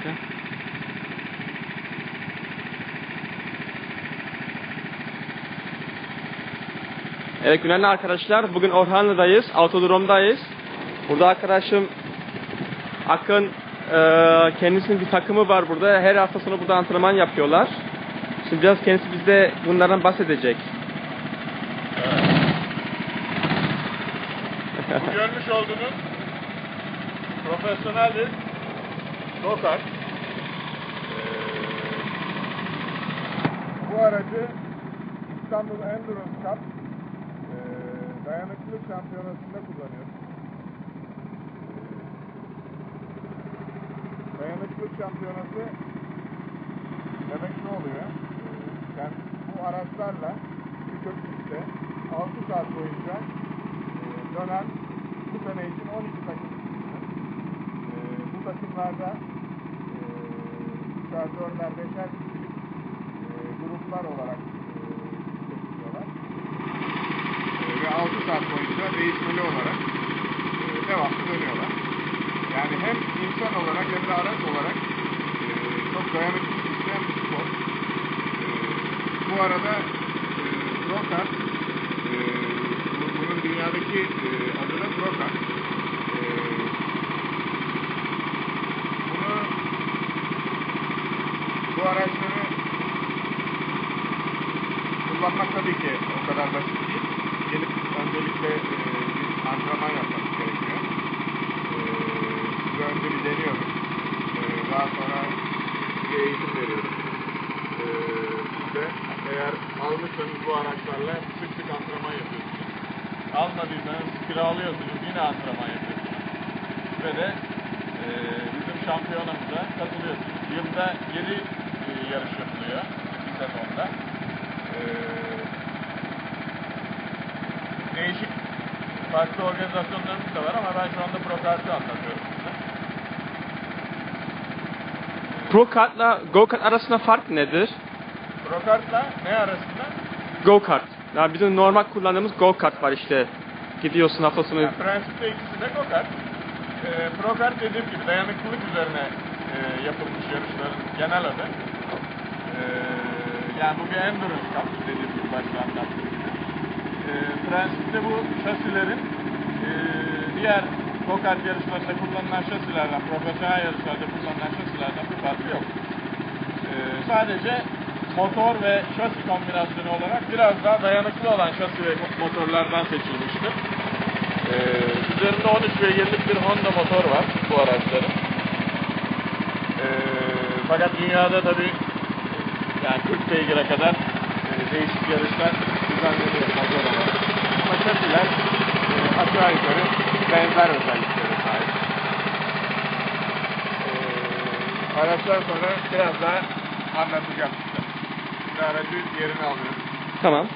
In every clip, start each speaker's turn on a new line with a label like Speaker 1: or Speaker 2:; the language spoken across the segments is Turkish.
Speaker 1: dakika. Evet günaydın arkadaşlar. Bugün Orhanlı'dayız. Autodrom'dayız. Burada arkadaşım Akın eee, kendisinin bir takımı var burada. Her hafta sonu burada antrenman yapıyorlar. Şimdi biraz kendisi bize bunlardan bahsedecek.
Speaker 2: Bu görmüş olduğunuz profesyonel bir go-kart. Ee, bu aracı İstanbul Endurance Cup ee, dayanıklılık şampiyonasında kullanıyoruz. Ee, dayanıklılık şampiyonası demek ne oluyor? Sen bu araçlarla bir pistte 6 saat boyunca e, dönen bu sene için 12 takım düşünün. E, bu takımlarda e, üçer, dörder, beşer kişilik e, gruplar olarak e, seçiliyorlar. E, ve 6 saat boyunca değişmeli olarak e, devamlı dönüyorlar. Yani hem insan olarak hem de araç olarak e, çok dayanıklı isteyen bir spor. E, bu arada e, Brokart e, bu- bunun dünyadaki e, adı da Brokart. E, bunu bu araçları kullanmak tabii ki o kadar basit değil. Gelip öncelikle e, bir antrenman yapmamız gerekiyor. E, size önce bir deniyorum. E, daha sonra bir eğitim veriyorum. E, siz eğer almışsanız bu araçlarla sık sık antrenman yapıyorsunuz. Almadıysanız kiralıyorsunuz yine antrenman yapıyorsunuz. Ve de e, bizim şampiyonamıza katılıyorsunuz. Yılda 7 yarış yapılıyor bir sezonda. E, değişik farklı organizasyonlarımız da var ama ben şu anda Prokart'ı anlatıyorum size.
Speaker 1: Pro kartla go kart arasında fark nedir?
Speaker 2: Prokart'la ne arasında?
Speaker 1: Go kart. Yani bizim normal kullandığımız go kart var işte. Gidiyorsun hafta sonu.
Speaker 2: Yani prensipte ikisi de go-kart. Ee, pro-kart dediğim gibi dayanıklılık üzerine e, yapılmış yarışların genel adı. Ee, yani bu bir endurance cup dediğim gibi başta. Ee, prensipte bu şasilerin e, diğer go-kart kullanılan şasilerden, profesyonel yarışlarda kullanılan şasilerden bir farkı yok. Ee, sadece motor ve şasi kombinasyonu olarak biraz daha dayanıklı olan şasi ve motorlardan seçilmiştir. Ee, üzerinde 13 beygirlik bir Honda motor var bu araçların. Ee, fakat dünyada tabi yani 40 beygire kadar e, değişik yarışlar düzenleniyor motor olarak. Şasiler e, aşağı yukarı benzer özelliklere sahip. Ee, araçtan sonra biraz daha anlatacağım size. Şimdi aracı yerine alıyorum.
Speaker 1: Tamam.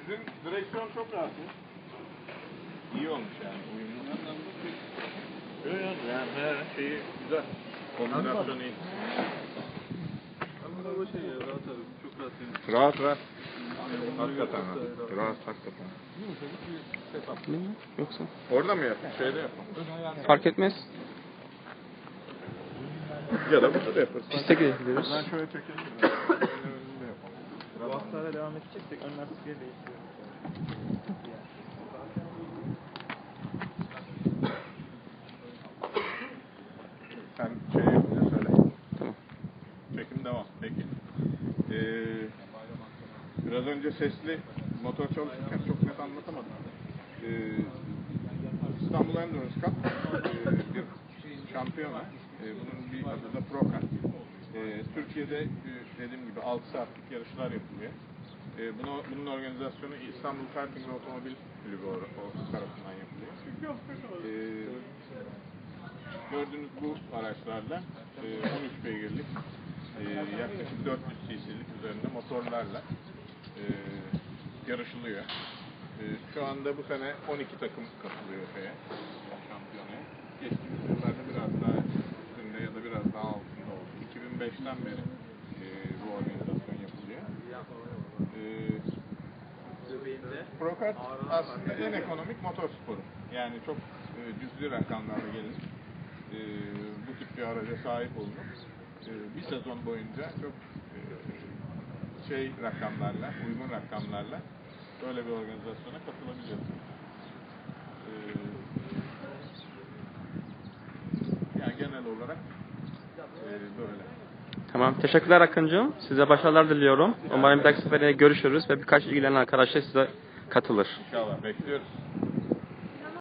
Speaker 2: Sizin direksiyon çok rahat ya. İyi olmuş yani uyumlu. Yok yok yani her şeyi güzel. Kombinasyon iyi.
Speaker 3: Ama bu şey ya rahat abi çok rahat yani.
Speaker 2: Rahat rahat. Hakikaten rahat. Rahat hakikaten.
Speaker 1: Bilmiyorum. Yoksa
Speaker 2: Orada mı yapın? Şeyde yapın.
Speaker 1: fark etmez.
Speaker 2: Ya da burada da yaparız.
Speaker 1: Piste gidiyoruz.
Speaker 2: Ben şöyle yapalım.
Speaker 3: Bu haftalara devam edeceksek ön lastiğe değiştiriyoruz.
Speaker 2: Sen şey yapınca söyle.
Speaker 1: Tamam.
Speaker 2: Çekim devam. Peki. Ee, biraz önce sesli motor çalışırken çok net anlatamadım. Ee, İstanbul Endurance Cup ee, bir şampiyona. Ee, bunun bir adı da Pro Cup. Ee, Türkiye'de e, dediğim gibi 6 saatlik yarışlar yapılıyor. Ee, bunu, bunun organizasyonu İstanbul Karting ve Otomobil Kulübü tarafından yapılıyor. Ee, gördüğünüz bu araçlarla e, 13 beygirlik e, yaklaşık 400 cc'lik üzerinde motorlarla e, yarışılıyor. E, şu anda bu sene 12 takım katılıyor şeye, şampiyonaya. Geçtiğimiz yıllarda biraz daha üstünde ya da biraz daha altında oldu. 2005'ten beri e, bu organizasyon yapılıyor. E, Prokart aslında en ekonomik motor sporu. Yani çok e, cüzi rakamlarla gelin e, bu tip bir araca sahip olunup e, bir sezon boyunca çok şey rakamlarla, uygun rakamlarla böyle bir organizasyona katılabiliyorsunuz. E, yani genel olarak e, böyle.
Speaker 1: Tamam. Teşekkürler Akıncığım. Size başarılar diliyorum. Umarım bir dahaki sefere görüşürüz ve birkaç ilgilenen arkadaşlar size katılır.
Speaker 2: İnşallah bekliyoruz.